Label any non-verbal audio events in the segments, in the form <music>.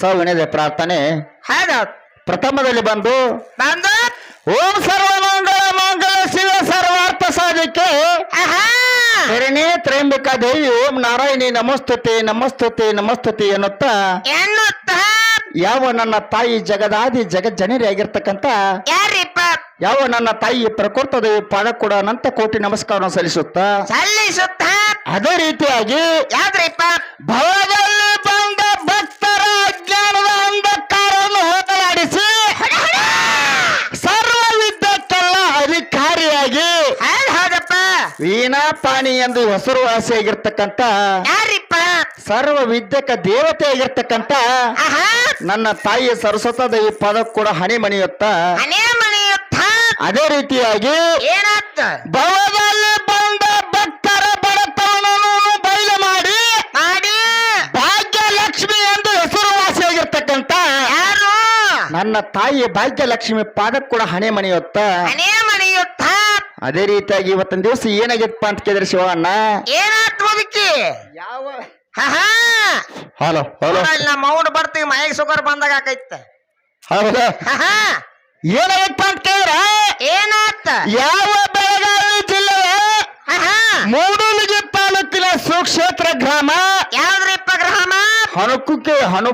ಸವಿನದ ಪ್ರಾರ್ಥನೆ. ಪ್ರಥಮದಲ್ಲಿ ಬಂದು ಬಂದು. ಓಂ ಸರ್ವಮಂಗಳ ಮಂಗಳ ಶಿವ ಸರ್ವಾರ್ಥ ಸಾಧಿಕೆ. ಆಹಾ. ಶರಣೇ ತ್ರಯಂಬಿಕ ದೇವಿ ಓಂ ನಾರಾಯಣಿ ನಮಸ್ತುತಿ ನಮಸ್ತುತಿ ನಮಸ್ತುತಿ ಎನ್ನುತ್ತಾ ಎನ್ನುತ್ತ. ಯಾವ ನನ್ನ ತಾಯಿ ಜಗದಾದಿ ಜಗಜ್ಜನರಿ ಆಗಿರ್ತಕ್ಕಂಥ ಯಾರಿಪ್ಪ? ಯಾವ ನನ್ನ ತಾಯಿ ಪ್ರಕೃತ ದೇವಿ ಪಾದ ಕೂಡ ಅನಂತ ಕೋಟಿ ನಮಸ್ಕಾರ ಸಲ್ಲಿಸುತ್ತ. ಸಲ್ಲಿಸುತ್ತ. ಅದೇ ರೀತಿಯಾಗಿ ಯಾವ್ದ್ರಿಪ್ಪ? ಭವದಲ್ಲಿ ವೀಣಾಪಾಣಿ ಎಂದು ಹೆಸರುವಾಸಿಯಾಗಿರ್ತಕ್ಕಂಥ ಯಾರಿಪ್ಪ? ಸರ್ವ ವಿದ್ಯಕ ದೇವತೆ ಆಗಿರ್ತಕ್ಕಂತ ಆಹಾ! ನನ್ನ ತಾಯಿ ಸರಸ್ವತ ದೇವಿ ಪದ ಕೂಡ ಹಣೆ ಮಣಿಯುತ್ತ? ಮನೆ ಮನೆಯುತ್ತ ಅದೇ ರೀತಿಯಾಗಿ ಏನಾತ ಭವದಲ್ಲಿ ಬಂದ ಭಕ್ತರ ಬಡತನವನ್ನು ಬಯಲು ಮಾಡಿ ಮಾಡಿ! ಭಾಗ್ಯಲಕ್ಷ್ಮಿ ಎಂದು ಹೆಸರುವಾಸಿಯಾಗಿರ್ತಕ್ಕಂಥ ಯಾರು? ನನ್ನ ತಾಯಿ ಭಾಗ್ಯಲಕ್ಷ್ಮಿ ಪಾದ ಕೂಡ ಹಣೆ ಮಣಿಯುತ್ತ? ಮನೆ ಅದೇ ರೀತಿಯಾಗಿ ಇವತ್ತಿನ ದಿವಸ ಏನಾಗಿತ್ತಪ್ಪ ಅಂತ ಕೇಳಿದ್ರೆ ಶಿವಣ್ಣ? ಏನಾಯ್ತು ಅದಕ್ಕೆ ಯಾವ ಹಲೋ ಹಲೋ. ನಮ್ಮ ಮೌನ ಬರ್ತೀವಿ ಮಾಯಿಗೆ ಸುಗರ್ ಬಂದಾಗ ಆಕೈತೆ. ಹೌದಾ? ಆಹಾ ಏನಾಗಿತ್ತಪ್ಪ ಅಂತ ಕೇಳಿದ್ರ? ಏನಾತ ಯಾವ ಬೆಳಗಾವಿ ಜಿಲ್ಲೆಯ ಮೂಡಲಗಿ ತಾಲೂಕಿನ ಸುಕ್ಷೇತ್ರ ಗ್ರಾಮ? ಯಾವ್ದ್ರಿಪ್ಪ ಗ್ರಾಮ? ಹಣಕುಕ್ಕೆ ಹಣು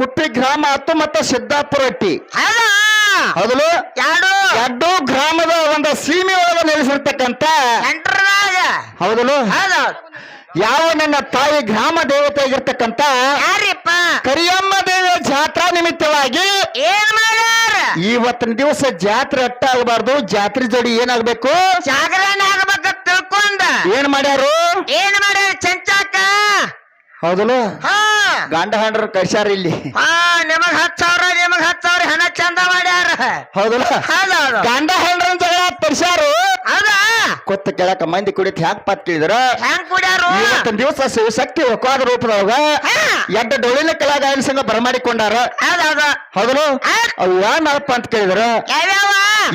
ಕುಪ್ಪಿ ಗ್ರಾಮ ಹತ್ತು ಮತ್ತೆ ಸಿದ್ದಾಪುರ ಹಟ್ಟಿ ಹೌದಾ? ಹೌದಲು ಎರಡು ಎರಡು ಗ್ರಾಮದ ಒಂದು ಸೀಮೆ ಒಳಗೆ ನೆಲೆಸಿರ್ತಕ್ಕಂತ ಹೌದಲು ಯಾವ ನನ್ನ ತಾಯಿ ಗ್ರಾಮ ದೇವತೆ ಆಗಿರ್ತಕ್ಕಂತ ಯಾರಿಪ್ಪ? ಕರಿಯಮ್ಮ ದೇವಿಯ ಜಾತ್ರಾ ನಿಮಿತ್ತವಾಗಿ ಏನ್ ಮಾಡ್ಯಾರ? ಇವತ್ತಿನ ದಿವಸ ಜಾತ್ರೆ ಅಟ್ಟ ಆಗಬಾರ್ದು. ಜಾತ್ರೆ ಜೋಡಿ ಏನಾಗ್ಬೇಕು? ಜಾಗರಣೆ ಆಗ್ಬೇಕು ತಿಳ್ಕೊಂಡ. ಏನ್ ಮಾಡ್ಯಾರು? ಏನ್ ಮಾಡ್ಯಾರ ಚಂಚಾಕ? ಹೌದಲು ಹಾ. ಗಂಡ ಹಂಡ್ರ ಕಳ್ಸ್ಯಾರ ಇಲ್ಲಿ. ಹಾ ನಿಮಗ್ ಹತ್ ಸಾವಿರ ನಿಮಗ್ ಹತ್ ಸಾವಿರ ಹಣ ಚಂದ ಮಾಡ್ಯಾರ. ಹೌದಲ್ಲ? ಹೌದೌದು ಗಂಡ ಹೆಂಡ್ರ ಜಗಳ ತರ್ಸ್ಯಾರು? ಹೌದಾ? ಕೊತ್ತ ಕೇಳಕ ಮಂದಿ ಕುಡಿತ ಹ್ಯಾಕ್ ಪತ್ ಕೇಳಿದ್ರ? ಹೆಂಗ್ ಕುಡ್ಯಾರು? ಇವತ್ತಿನ ದಿವಸ ಶಿವಶಕ್ತಿ ಒಕ್ಕಾದ ರೂಪದೊಳಗ ಎಡ್ಡ ಡೊಳ್ಳಿನ ಕಲಾಗಾಯನ ಸಂಘ ಬರಮಾಡಿಕೊಂಡಾರ. ಹೌದೌದು ಹೌದಲು ಹೌದ್. ಅವು ಯಾವಪ್ಪ ಅಂತ ಕೇಳಿದ್ರ? ಯಾವ್ಯಾವ?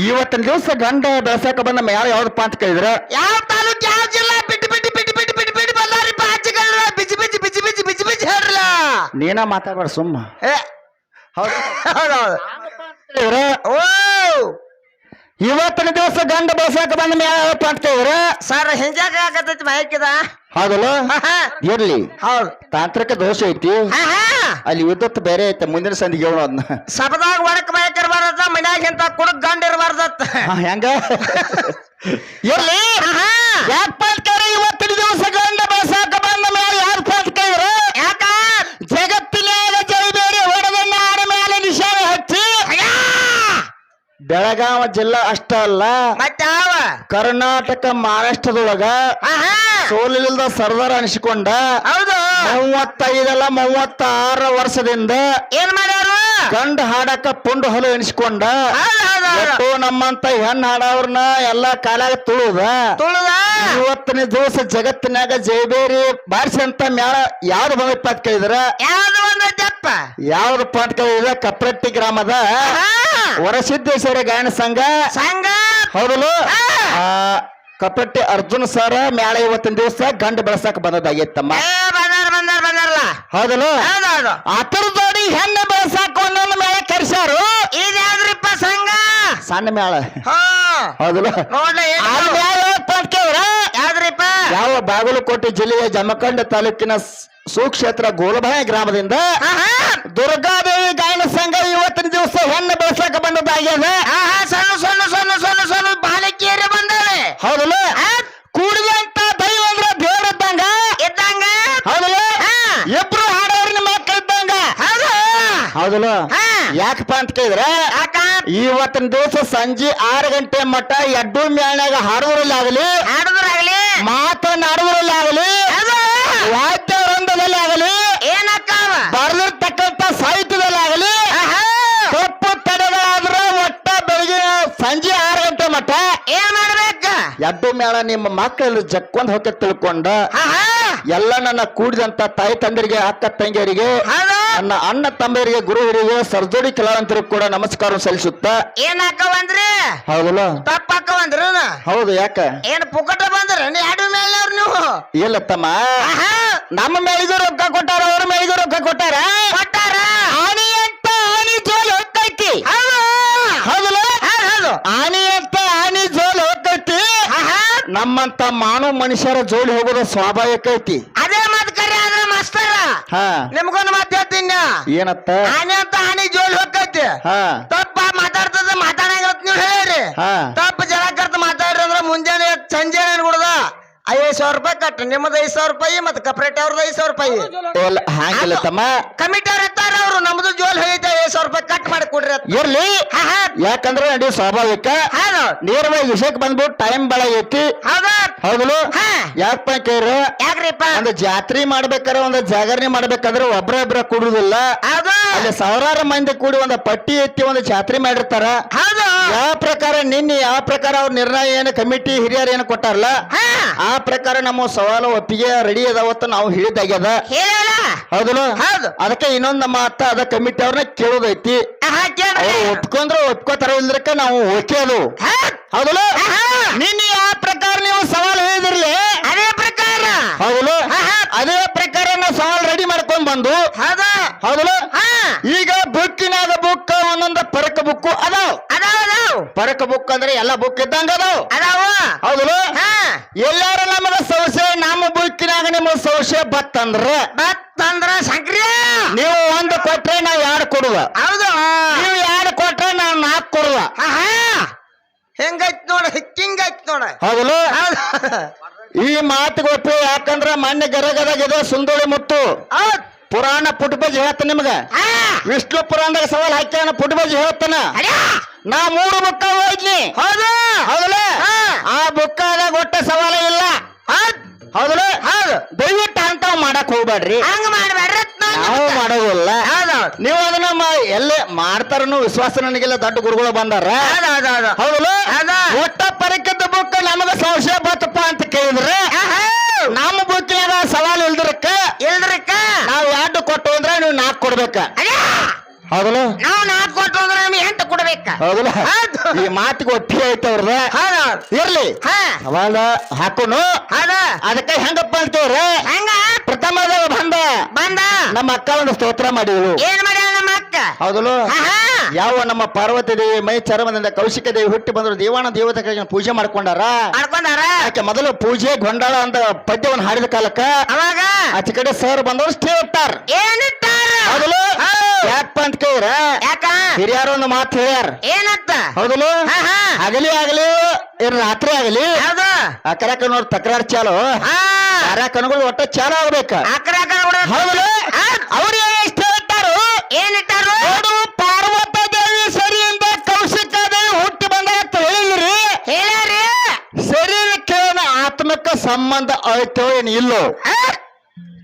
ಇವತ್ತಿನ ದಿವಸ ಗಂಡ ಬೆಳಸಾಕ ಬಂದ ಯಾವ ಯಾವ್ದಪ್ಪ ಅಂತ ಕೇಳಿದ್ರ? ಯಾವ ತಾಲೂಕ್ ಯಾವ ಜಿಲ್ಲಾ ನೀನ ಮಾತಾಡ್ಬೇಡ ಸುಮ್ಮ. ಏ, ಹೌದು ಹೌದೌದು ಓ! ಇವತ್ತಿನ ದಿವಸ ಗಂಡ ಬಳಸಾಕ ಬಂದ ಮೇಲೆ ಕೇಳಿದ್ರ ಸರ್ ಹಿಂಜಾಕ ಆಗತೈತಿ ಮೈಕಿದ ಹೌದಲ್ಲ? ಇರ್ಲಿ. ಹೌದು. ತಾಂತ್ರಿಕ ದೋಷ ಐತಿ. ಅಲ್ಲಿ ವಿದ್ಯುತ್ ಬೇರೆ ಐತೆ ಮುಂದಿನ ಸಂದಿಗೆ ಹೇಳೋ ಅದನ್ನ ಸಬದಾಗ ಒಡಕ್ ಮೈಕ್ ಇರ್ಬಾರ್ದತ್ತ ಮನ್ಯಾಗ ಇಂತ ಕುಡುಕ್ ಗಂಡ ಇರ್ಬಾರ್ದತ್ತ ಹೆಂಗ? <laughs> ಇರ್ಲಿ ಯಾಕಪ್ಪ ಅಂತ ಕೇಳಿ ಇವತ್ತಿನ ದಿವಸ ಗಂಡ ಬೆಳಸಾಕ ಬಂದ ಮೇಲೆ ಯಾರಪ್ಪ ಅಂತ ಕೇಳಿದ್ರ ಯಾಕ ಜಗತ್ತಿನಾಗ ಜೈಬೇರಿ ಹೊಡೆದ ನಾಡ ಮೇಲೆ ನಿಶಾನ ಹಚ್ಚಿ ಬೆಳಗಾವ ಜಿಲ್ಲಾ ಅಷ್ಟ ಅಲ್ಲ ಮತ್ತಾವ ಕರ್ನಾಟಕ ಮಹಾರಾಷ್ಟ್ರದೊಳಗ. ಸೋಲಿಲ್ಲದ ಸರ್ದಾರ ಅನಿಸಿಕೊಂಡ ಹೌದು. ಮೂವತ್ತೈದಲ್ಲ ಮೂವತ್ತಾರ ವರ್ಷದಿಂದ ಏನ್ ಮಾಡ್ಯಾರು? ಗಂಡ ಹಾಡಕ ಪುಂಡು ಹೊಲ ಎನಿಸ್ಕೊಂಡ. ಎಷ್ಟೋ ನಮ್ಮಂತ ಹೆಣ್ಣು ಹಾಡವ್ರನ್ನ ಎಲ್ಲಾ ಕಾಲಾಗ ತುಳುದ. ತುಳುದ? ಇವತ್ತನೇ ದಿವಸ ಜಗತ್ತಿನಾಗ ಜೈಬೇರಿ ಬಾರಿಸಂತ ಮ್ಯಾಳ ಯಾವ್ದು ಬಂದಪ್ಪ ಅಂತ ಕೇಳಿದ್ರ? ಯಾವ್ದು ಜಪ್ಪ ಪಾಟ್ ಕೇಳಿದ್ರ? ಕಪ್ರಟ್ಟಿ ಗ್ರಾಮದ. ವರಸಿದ್ದೇಶ್ವರ ಗಾಯನ ಸಂಘ. ಸಂಘ. ಹೌದಲ್ಲ? ಕಪಟ್ಟಿ ಅರ್ಜುನ್ ಸರ ಮ್ಯಾಳೆ ಇವತ್ತಿನ ದಿವಸ ಗಂಡ ಬೆಳಸಾಕ ಬಂದದಾಗಿತ್ತಮ್ಮ ಏ ಬಂದಾರ ಬಂದಾರ ಬಂದಾರಲ್ಲ ಹೌದಲ್ಲ? ಆತರ ಜೋಡಿ ಹೆಣ್ಣು ಬೆಳಸಾಕ ಒಂದೊಂದು ಮೇಳ ಕರ್ಸ್ಯಾರು. ಇದು ಯಾವ್ದ್ರಿಪ್ಪ ಸಂಘ? ಸಣ್ಣ ಮ್ಯಾಳ ಹಾ. ಹೌದಲ್ಲ? ಯಾವ್ದ್ರಿಪ್ಪ? ಯಾವ ಬಾಗಲಕೋಟೆ ಜಿಲ್ಲೆಯ ಜಮಖಂಡ ತಾಲೂಕಿನ ಸುಕ್ಷೇತ್ರ ಗೋಲಭಾಯ ಗ್ರಾಮದಿಂದ ಆಹಾ. ದುರ್ಗಾದೇವಿ ಗಾಯನ ಸಂಘ ಇವತ್ತಿನ ದಿವಸ ಹೆಣ್ಣು ಬೆಳಸಾಕ ಬಂದದ್ದಾಗ್ಯದ ಆಹಾ ಸಣ್ಣ ಸಣ್ಣ ಸಣ್ಣ ಸಣ್ಣ ಸಣ್ಣ ಬಾಲಕಿಯರೇ ಬಂದಾವೆ ಹೌದಲ್ಲ? ಕೂಡಿದಂತ ದೈವ ಅಂದ್ರ ದೇವ್ರ ಇದ್ದಂಗ? ಇದ್ದಂಗ? ಹೌದಲ್ಲ. ಇಬ್ರು ಹಾಡೋರಿನ ಮಕ್ಕಳ ಇದ್ದಂಗ? ಹೌದು. ಹೌದಲ್ಲ. ಯಾಕಪ್ಪ ಅಂತ ಕೇಳಿದ್ರ ಇವತ್ತಿನ ದಿವಸ ಸಂಜೆ ಆರು ಗಂಟೆ ಮಟ್ಟ ಎಡ್ಡು ಮ್ಯಾಳ್ನಾಗ ಹಾಡುವರಲ್ಲಾಗಲಿ ಹಾಡುದ್ರಾಗಲಿ? ಮಾತನಾಡುದ್ರಲ್ಲಿ ಆಗಲಿ ಹೌದು ವಾದ್ಯ ವೃಂದದಲ್ಲಿ ಆಗಲಿ ಏನಕ್ಕಾವ ಬರೆದಿರ್ತಕ್ಕಂಥ ಸಾಹಿತ್ಯದಲ್ಲಿ ಆಗಲಿ ಆಹಾ. ತಪ್ಪು ತಡೆಗಳಾದ್ರ ಒಟ್ಟ ಬೆಳಿಗ್ಗೆ ಸಂಜೆ ಆರು ಗಂಟೆ ಮಠ. ಏನ್ ಮಾಡ್ಬೇಕ? ಎಡ್ಡು ಮೇಳ ನಿಮ್ಮ ಮಕ್ಕಳು ಜಕ್ಕೊಂದ್ ಹೊಕ್ಕೆ ತಿಳ್ಕೊಂಡ. ಎಲ್ಲ ನನ್ನ ಕೂಡಿದಂತ ತಾಯಿ ತಂದರಿಗೆ ಅಕ್ಕ ತಂಗಿಯರಿಗೆ ನನ್ನ ಅಣ್ಣ ತಮ್ಮರಿಗೆ ಗುರು ಹಿರಿಗೆ ಸರ್ಜೋಡಿ ಕಲಾವಂತರಿಗೆ ಕೂಡ ನಮಸ್ಕಾರ ಸಲ್ಲಿಸುತ್ತ. ಏನ್ ಬಂದ್ರಿ? ಹೌದಲ್ಲ? ತಪ್ಪ ಬಂದ್ರು ಹೌದು ಯಾಕ? ಏನ್ ಪುಕಟ ಬಂದ್ರ? ಎರಡು ಮೇಲೆ ನೀವು. ಇಲ್ಲ ತಮ್ಮ. ನಮ್ಮ ಮೇಳಿಗೂ ರೊಕ್ಕ ಕೊಟ್ಟಾರ ಅವ್ರ ಮೇಳಿಗೂ ರೊಕ್ಕ ಕೊಟ್ಟಾರ? ಕೊಟ್ಟಾರ. ನಿಮ್ಮಂತ ಮಾನವ ಮನುಷ್ಯರ ಜೋಡಿ ಹೋಗೋದು ಸ್ವಾಭಾವಿಕ ಐತಿ. ಅದೇ ಮಾತು ಕರೆ ಆದ್ರೆ ಮಾಸ್ತರ ಹಾ. ನಿಮ್ಗೊಂದು ಮಾತು ಹೇಳ್ತೀನಿ ಏನತ್ತ? ಆನೆ ಅಂತ ಆನೆ ಜೋಡಿ ಹೋಗ್ತೈತಿ ಹಾ. ತಪ್ಪ ಮಾತಾಡ್ತದ ಮಾತಾಡಂಗ ನೀವು ಹೇಳಿರಿ. ಹಾ. ತಪ್ಪ ಜನ ಕರ್ತ ಮಾತಾಡ್ರಿ ಅಂದ್ರೆ ಮುಂಜಾನೆ ಸಂಜೆ ಐವತ್ತು ಸಾವಿರ ರೂಪಾಯಿ ಕಟ್ ನಿಮ್ಮದು ಐದು ಸಾವಿರ ರೂಪಾಯಿ ಮತ್ತೆ ಕಪ್ರೇಟ್ ಅವ್ರದ್ದು ಐದು ಸಾವಿರ ರೂಪಾಯಿ. ಹಂಗಿಲ್ಲ ತಮ್ಮ. ಕಮಿಟಿ ಅವ್ರು ಇರ್ತಾರ ಅವರು ನಮ್ದು ಜೋಲ್ ಹೋಗೈತೆ ಐದು ಸಾವಿರ ರೂಪಾಯಿ ಕಟ್ ಮಾಡಿ ಕೊಡ್ರಿ ಅಂತ. ಇರ್ಲಿ. ಹಾ ಹಾ. ಯಾಕಂದ್ರೆ ನಡಿ ಸ್ವಾಭಾವಿಕ. ಹೌದು. ನೇರವಾಗಿ ವಿಷಯಕ್ಕೆ ಬಂದ್ಬಿಟ್ಟು ಟೈಮ್ ಬೆಳಗೈತಿ ಹೌದು. ಹೌದಲು ಹಾ. ಯಾಕಪ್ಪ ಕೇಳ್ರಿ? ಯಾಕ್ರಿಪ್ಪ? ಒಂದು ಜಾತ್ರೆ ಮಾಡ್ಬೇಕಾದ್ರೆ ಒಂದು ಜಾಗರಣೆ ಮಾಡ್ಬೇಕಾದ್ರೆ ಒಬ್ರ ಒಬ್ರ ಕೂಡುದಿಲ್ಲ. ಹೌದು. ಅಲ್ಲಿ ಸಾವಿರಾರು ಮಂದಿ ಕೂಡಿ ಒಂದು ಪಟ್ಟಿ ಎತ್ತಿ ಒಂದು ಜಾತ್ರೆ ಮಾಡಿರ್ತಾರ. ಹೌದು. ಯಾವ ಪ್ರಕಾರ ನಿನ್ನೆ ಯಾವ ಪ್ರಕಾರ ಅವ್ರ ನಿರ್ಣಯ ಏನು ಕಮಿಟಿ ಹಿರಿಯರು ಏನು ಕೊಟ್ಟಾರಲ್ಲ? ಹಾ. ಆ ಪ್ರಕಾರ ನಮ್ಮ ಸವಾಲು ಒಪ್ಪಿಗೆ ರೆಡಿ ಅದಾವತ್ತ ನಾವು ಹೇಳಿದಾಗ್ಯದ ಹೌದಲ್ಲ? ಹೌದು. ಅದಕ್ಕೆ ಇನ್ನೊಂದು ನಮ್ಮ ಅತ್ತ ಅದ ಕಮಿಟಿ ಅವ್ರನ್ನ ಕೇಳೋದೈತಿ. ಹಾ ಕೇಳ್ರಿ ಅವ್ರು ಒಪ್ಕೊಂಡ್ರೆ ಒಪ್ಕೋತಾರ ಇಲ್ದ್ರಕ್ಕ ನಾವು ಓಕೆ ಅದು. ಹಾ ಹೌದಲ್ಲ. ನಿನ್ನೆ ಯಾವ ಪ್ರಕಾರ ನೀವು ಸವಾಲು ಹೇಳಿದಿರ್ಲಿ ಅದೇ ಪ್ರಕಾರ ಹೌದಲ್ಲ ಆಹಾ. ಅದೇ ಪ್ರಕಾರ ನಾವು ಸವಾಲ್ ರೆಡಿ ಮಾಡ್ಕೊಂಡ್ ಬಂದು ಹೌದು ಹೌದಲ್ಲ ಹಾ ಈಗ ಬುಕ್ಕಿನಾದ ಬುಕ್ ಒಂದೊಂದ ಪರಕ ಬುಕ್ ಅದಾವ್. ಅದಾವ ಅದಾವ. ಪರಕ ಬುಕ್ ಅಂದ್ರೆ ಎಲ್ಲ ಬುಕ್ ಇದ್ದಂಗ ಅದಾವ್. ಅದಾವ. ಹೌದಲ್ಲ ಹಾ. ಎಲ್ಲಾರ ನಮಗ ಸಂಶಯ ನಮ್ಮ ಬುಕ್ಕಿನಾಗ ನಿಮ್ಮ ಸಂಶಯ ಬತ್ತಂದ್ರ? ಬತ್ತಂದ್ರ ಸಕ್ರಿಯ ನೀವು ಒಂದು ಕೊಟ್ರೆ ನಾವ್ ಎರಡು ಕೊಡುವ. ಹೌದು. ನೀವು ಎರಡು ಕೊಟ್ರೆ ನಾವ್ ನಾಲ್ಕು ಕೊಡುವ. ಹೆಂಗೈತ್ ನೋಡ ಹಿಂಗೈತ್ ನೋಡ. ಹೌದಲ್ಲ ಹೌದು. ಈ ಮಾತು ಗೊತ್ತು ಯಾಕಂದ್ರ ಮೊನ್ನೆ ಗರಗದಾಗಿದೆ ಸುಂದೋಳಿ ಮುತ್ತು. ಪುರಾಣ ಪುಟ್ಬಜ್ ಹೇಳ್ತ ನಿಮ್ಗ? ವಿಷ್ಣು ಪುರಾಣದಾಗ ಸವಾಲ್ ಹಾಕ್ಯಾನ ಪುಟ್ಬಜ್ ಹೇಳ್ತಾನ. ನಾ ಮೂರು ಬುಕ್ಕ ಹೋಗಿ ಹೌದು! ಹೌದಲ್ಲ. ಆ ಬುಕ್ಕ ಒಟ್ಟ ಸವಾಲ ಇಲ್ಲ. ಹೌದ್! ಹೌದಲ್ಲ? ಹೌದು! ದಯವಿಟ್ಟು ಅಂತ ಮಾಡಕ್ ಹೋಗ್ಬೇಡ್ರಿ. ಹಂಗ ಮಾಡ್ಬೇಡ್ರಿ ನಾವು ಮಾಡೋದಿಲ್ಲ. ನೀವು ಅದನ್ನ ಎಲ್ಲೇ ಮಾಡ್ತಾರನು ವಿಶ್ವಾಸ ನನಗೆಲ್ಲ ದೊಡ್ಡ ಗುರುಗಳು ಬಂದಾರ. ಹೌದಲ್ಲ? ಹೌದಾ? ಒಟ್ಟ ಪರಿಕದ ಬುಕ್ ನಮಗ ಸಂಶಯ ಬತ್ತಪ್ಪ ಅಂತ ಕೇಳಿದ್ರೆ. ನಮ್ಮ ಬುಕ್ಕಿನಾಗ ಸವಾಲ್ ಇಲ್ದಿರಕ್ಕ ಇಲ್ರಿಕ ನಾವ್ ಎರಡು ಕೊಟ್ಟು ಅಂದ್ರೆ ನೀವು ನಾಲ್ಕು ಕೊಡ್ಬೇಕ. ಹೌದಲ್ಲ? ನಾವು ನಾಲ್ಕು ಕೊಟ್ಟು ಅಂದ್ರೆ ನಮ್ಗೆ ಎಂಟು ಕೊಡ್ಬೇಕ. ಹೌದಲ್ಲ? ಹೌದು. ಈ ಮಾತಿಗೆ ಒಪ್ಪಿಗೆ ಐತೆ ಅವ್ರದ ಹೌದೌದ್ ಇರ್ಲಿ. ಹಾ. ಅವಾಗ ಹಾಕೋನು. ಹೌದ. ಅದಕ್ಕೆ ಹೆಂಗಪ್ಪ ಅಂತೇವ್ರೆ ಹಂಗ? ಪ್ರಥಮದಾಗ ಬಂದ. ಬಂದ. ನಮ್ಮ ಅಕ್ಕ ಒಂದು ಸ್ತೋತ್ರ ಮಾಡಿದ್ರು ಏನ್ ಮಾಡ್ಯಾಳ ನಮ್ಮ ಅಕ್ಕ? ಹೌದಲ್ಲ? ಆಹಾ. ಯಾವ ನಮ್ಮ ಪಾರ್ವತಿ ದೇವಿ ಮೈ ಚರ್ಮದಿಂದ ಕೌಶಿಕ ದೇವಿ ಹುಟ್ಟಿ ಬಂದ್ರು ದೇವಾನ ದೇವತೆಗಳಿಗೆ ಪೂಜೆ ಮಾಡ್ಕೊಂಡಾರ? ಮಾಡ್ಕೊಂಡಾರ? ಆಕೆ ಮೊದಲು ಪೂಜೆ ಗೊಂಡಾಳ ಅಂತ ಪದ್ಯವನ್ನು ಹಾಡಿದ ಕಾಲಕ್ಕ? ಅವಾಗ? ಆಚೆ ಕಡೆ ಸರ್ ಬಂದವರು ಸ್ಟೇ ಇಟ್ಟಾರ ಏನಿಟ್ಟಾರ ಹೌದ್. ಯಾಕಪ್ಪ ಅಂತ ಕೇಳ ಯಾಕ? ಹಿರಿಯರು ಒಂದು ಮಾತು ಹೇಳ್ಯಾರ. ಏನತ್ತ? ಹೌದಲು ಹಾ ಹಾ. ಹಗಲಿ ಆಗಲಿ. ಏನ್ ರಾತ್ರಿ ಆಗಲಿ? ಹೌದು. ಆ ಕರಕ ನೋಡಿ ತಕರಾರು ಚಾಲು. ಹಾ. ಕಾರ್ಯಕ್ರಮಗಳು ಒಟ್ಟ ಚಾಲು ಆಗ್ಬೇಕು. ಅಕ್ರ ಅಕ್ರ ಹೌದಲು. ಅವ್ರು ಇಷ್ಟ ಇಟ್ಟಾರು ಏನಿಟ್ಟಾರು ನೋಡು ಪಾರ್ವತ ದೇವಿ ಸರಿಯಿಂದ ಕೌಶಿಕ ದೇವಿ ಹುಟ್ಟಿ ಬಂದ ಅಂತ ಹೇಳಿದ್ರಿ ಹೇಳ್ಯಾರಿ ಶರೀರಕ್ಕೆ ಏನು ಆತ್ಮಕ್ಕ ಸಂಬಂಧ ಐತೋ ಏನು ಇಲ್ಲೋ?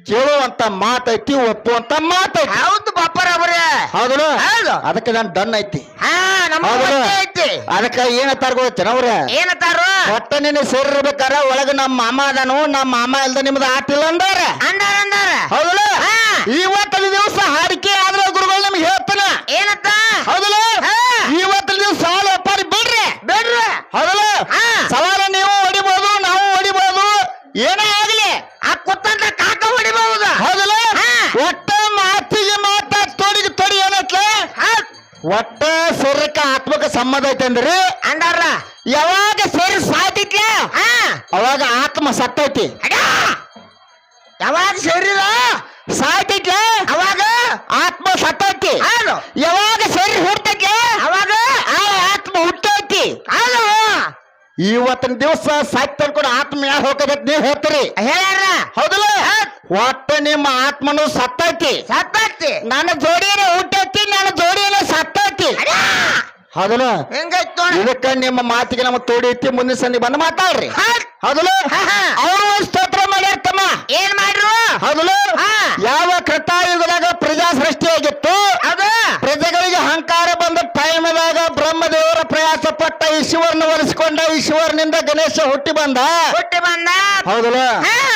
ಕೇಳುವಂತ ಮಾತೈತಿ ಒಪ್ಪುವಂತ ಮಾತೈತಿ. ಹೌದು ಬಪ್ಪರ ಅವ್ರೆ. ಹೌದಲ್ಲ? ಹೌದು. ಅದಕ್ಕೆ ನಾನು ಡನ್ ಐತಿ. ಹಾ ನಮ್ಮ ಹೌದಲ್ಲ? ಗೊತ್ತೇ ಐತಿ. ಅದಕ್ಕ ಏನತ್ತಾರ ಗೊತ್ತೇನ ಅವ್ರ ಏನತ್ತಾರು ಒಟ್ಟ ನಿನ್ನ ಸೇರಿರ್ಬೇಕಾರ ಒಳಗ ನಮ್ಮ ಮಾಮ ಅದನು ನಮ್ಮ ಮಾಮ ಇಲ್ದ ನಿಮ್ದು ಆಟ ಇಲ್ಲ ಅಂದಾರ. ಅಂದಾರ ಅಂದಾರ. ಹೌದಲ್ಲ? ಹಾ. ಇವತ್ತಿನ ದಿವಸ ಹಾಡಿಕೆ ಆದ್ರೆ ಗುರುಗಳು ನಮ್ಗೆ ಹೇಳ್ತಾನ ಏನತ್ತ ಹೌದಲ್ಲ ಹಾ. ಇವತ್ತಿನ ದಿವಸ ಸಾಲ ಒಪ್ಪಾರಿ ಬಿಡ್ರಿ ಬೇಡ್ರಿ ಹೌದಲ್ಲ ಹಾ. ಸವಾಲ ನೀವು ಹೊಡಿಬಹುದು ನಾವು ಹೊಡಿಬಹುದು ಏನೇ ಆಗ್ಲಿ ಆ ಕುತ್ತಂತ ಕಾಕ ಹೊಡಿಬಹುದು ಹೌದಲ್ಲ ಹಾ. ಒಟ್ಟ ಮಾತಿಗೆ ಮಾತ ತೊಡಿಗೆ ತೊಡಿ ಏನತ್ಲ ಹೌದ್. ಒಟ್ಟ ಶರೀರಕ್ಕೆ ಆತ್ಮಕ ಸಂಬಂಧ ಐತೆ ಅಂದ್ರಿ? ಅಂದಾರ ಯಾವಾಗ ಶರೀರ ಸಾಯ್ತೈತ್ಲ? ಹಾ. ಅವಾಗ ಆತ್ಮ ಸತ್ತೈತಿ. ಯಾವಾಗ ಸೇರಿಲ್ಲ ಸಾಯ್ತೈತ್ಲ? ಅವಾಗ. ಆತ್ಮ ಸತ್ತೈತಿ ಯಾವಾಗ ಶರೀರ ಹುಡ್ತೈತ್ಲ? ಅವಾಗ. ಆ ಆತ್ಮ ಹುಟ್ಟೈತಿ. ಹೌದು. ಇವತ್ತಿನ ದಿವಸ ಸಾಕ್ ತಡ್ಕೊಂಡು ಆತ್ಮ ಯಾರು ಹೋಗಬೇಕು ನೀವು ಹೇಳ್ತೀರಿ ಹೇಳ್ಯಾರ? ಹೌದಲ್ಲ? ಒಟ್ಟ ನಿಮ್ಮ ಆತ್ಮನು ಸತ್ತೈತಿ. ಸತ್ತೈತಿ. ನನ್ನ ಜೋಡಿಯೇ ಹುಟ್ಟೈತಿ ನನ್ನ ಜೋಡಿಯೇ ಸತ್ತೈತಿ. ಹೌದಲ್ಲ? ಹೆಂಗೈತ್ ಇದಕ್ಕ ನಿಮ್ಮ ಮಾತಿಗೆ ನಮ್ಮ ತೋಡಿತಿ ಮುಂದಿನ ಸಂಧಿ ಬಂದು ಮಾತಾಡ್ರಿ. ಹೌದ್. ಹೌದಲ್ಲ. ಅವರು ಸ್ತೋತ್ರ ಮಾಡ್ಯಾರ ತಮ್ಮ ಏನ್ ಮಾಡ್ರು? ಹೌದಲ್ಲ? ಹಾ. ಯಾವ ಈಶ್ವರನ ಒಲಿಸಿಕೊಂಡ ಈಶ್ವರನಿಂದ ಗಣೇಶ ಹುಟ್ಟಿ ಬಂದ. ಹುಟ್ಟಿ ಬಂದ. ಹೌದಲ್ಲ.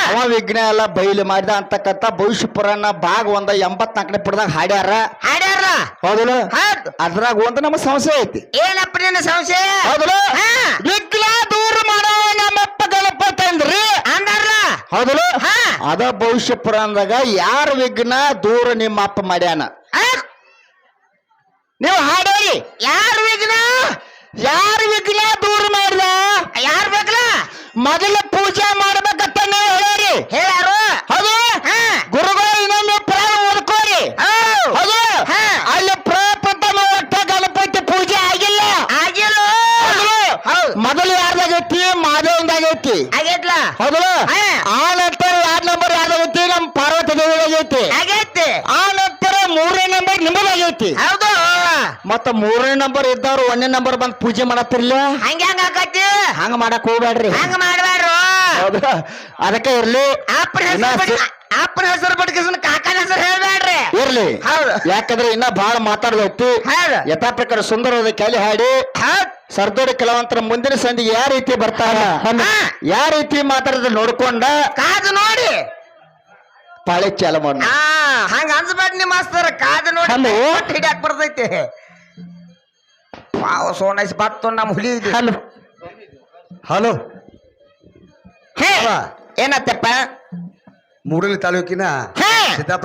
ಅವ ವಿಘ್ನ ಎಲ್ಲ ಬಯಲು ಮಾಡಿದ ಅಂತಕ್ಕಂಥ ಭವಿಷ್ಯ ಪುರಾಣ ಭಾಗ ಒಂದ ಎಂಬತ್ನಾಲ್ಕನೇ ಪುಟದಾಗ ಹಾಡ್ಯಾರ. ಹಾಡ್ಯಾರ ಹೌದಲ್ಲ? ಹೌದ್. ಅದ್ರಾಗ ಒಂದು ನಮ್ಮ ಸಮಸ್ಯೆ ಐತಿ. ಏನಪ್ಪ ನಿನ್ನ ಸಮಸ್ಯೆ ಹೌದಲ್ಲ? ಹಾ. ವಿಘ್ನ ದೂರ ಮಾಡೋ ನಮ್ಮಪ್ಪ ಗಣಪತಿ ಅಂದ್ರಿ ಅಂದಾರ ಹೌದಲ್ಲ? ಹಾ. ಅದ ಭವಿಷ್ಯ ಪುರಾಣದಾಗ ಯಾರ ವಿಘ್ನ ದೂರ ನಿಮ್ಮ ಅಪ್ಪ ಮಾಡ್ಯಾನ. ನೀವು ಹಾಡೋರಿ. ಯಾರು ಯಾರ ವಿಘ್ನ ದೂರ ಮಾಡಿದ? ಯಾರು ಬೇಕಲ್ಲ? ಮೊದಲ ಪೂಜೆ ಮಾಡ್ಬೇಕಂತ ನೀವು ಹೇಳಿ ಹೇಳ್ಯಾರು ಹೌದು ಹಾ ಗುರುಗಳು ಇನ್ನೊಮ್ಮೆ ಪ್ರಾಣ ಓದ್ಕೋರಿ ಹೌದ್. ಹೌದು ಹಾ. ಅಲ್ಲಿ ಪ್ರಪ್ರಥಮ ಒಟ್ಟ ಗಣಪತಿ ಪೂಜೆ ಆಗಿಲ್ಲ ಆಗಿಲ್ಲ ಹೌದು ಹೌದ್. ಮೊದಲು ಯಾರ್ದಾಗೈತಿ ಮಾದೇವಂದಾಗೈತಿ ಆಗೈತ್ಲ ಹೌದು ಹಾ. ಆ ನಂತರ ಎರಡ್ ನಂಬರ್ ಯಾರ್ದಾಗೈತಿ ನಮ್ ಪಾರ್ವತಿ ದೇವಿದಾಗೈತಿ ಆಗೈತಿ ಆ ನಂತರ ಮೂರನೇ ನಂಬರ್ ನಿಮ್ಮದಾಗೈತಿ ಹೌದು ಮತ್ತ ಮೂರನೇ ನಂಬರ್ ಇದ್ದವ್ರು ಒಂದನೇ ನಂಬರ್ ಬಂದ್ ಪೂಜೆ ಮಾಡತ್ತಿರ್ಲಿ ಹಂಗ ಹಂಗ ಆಕತಿ ಹಂಗ ಮಾಡಕ್ ಹೋಗ್ಬೇಡ್ರಿ ಹಂಗ ಮಾಡ್ಬ್ಯಾಡ್ರು. ಹೌದಾ? ಅದಕ್ಕೆ ಇರ್ಲಿ. ಅಪ್ಪನ ಇನ್ನ ಹೆಸರು ಸಿ- ಅಪ್ಪನ ಹೆಸರು ಬಿಟ್ಕಿಸನ್ ಕಾಕನ ಹೆಸರು ಹೇಳ್ಬೇಡ್ರಿ ಇರ್ಲಿ. ಹೌದು. ಯಾಕಂದ್ರೆ ಇನ್ನ ಬಾಳ ಮಾತಾಡ್ದೈತಿ. ಹೌದು. ಯಥಾ ಪ್ರಕಾರ ಸುಂದರವಾದ ಕಲೆ ಹಾಡಿ. ಹೌದ್. ಸರ್ದೋಡಿ ಕೆಲವಂತರ ಮುಂದಿನ ಸಂಧಿಗೆ ಯಾವ ರೀತಿ ಬರ್ತಾರ? ಹಾ. ಯಾವ ರೀತಿ ಮಾತಾಡಿದ್ರೆ ನೋಡ್ಕೊಂಡ? ಕಾದು ನೋಡಿ. ಪಾಳೆ ಚಾಲ ಮಾಡ. ಹಾ ಹಂಗ ಅನ್ಸ್ಬೇಡ ನಿಮ್ಮ ಮಾಸ್ತರ ಕಾದ ನೋಡಿ ಹಲೋ. ಒಟ್ಟು ಹಿಡಿಯಾಕ್ ಬರ್ತೈತಿ. ಪಾವ ಸೋನೈಸ್ ಬತ್ತು ನಮ್ಮ ಹುಲಿ ಇದು. ಹಲೋ? ಹಲೋ? ಹೇ. ಏನತ್ತಪ್ಪ? ಮೂಡಲಿ ತಾಲೂಕಿನ ಹೇ! ಸಿದ್ದಾಪುರ